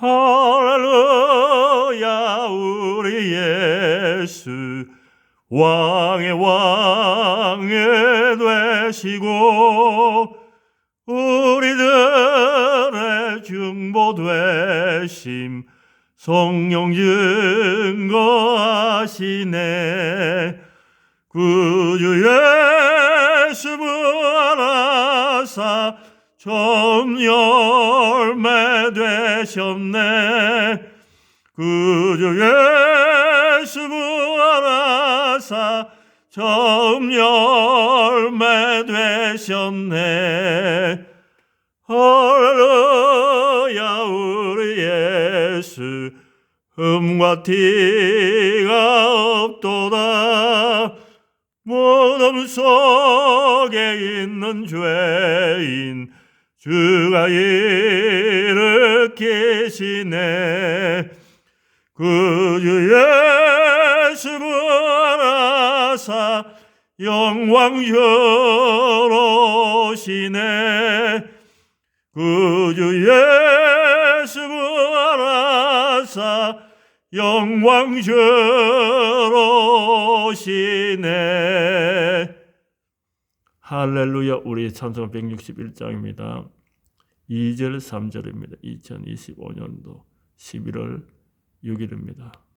할렐루야 우리 예수. 왕의 왕이 되시고 우리들의 중보 되심 성령 증거하시네. 구주 예수 부활하사 좀 열매 되셨네. 구주 예수 부활하사 처음 열매 되셨네. 할렐루야 우리 예수. 흠과 티가 없도다. 무덤 속에 있는 죄인 주가 일으키시네. 그주 예수 부활하사 영광 주로시네. 그주 예수 부활하사 영광 주로시네 할렐루야 우리 찬송 161장입니다. 2절 3절입니다. 2025년도 11월 6일입니다.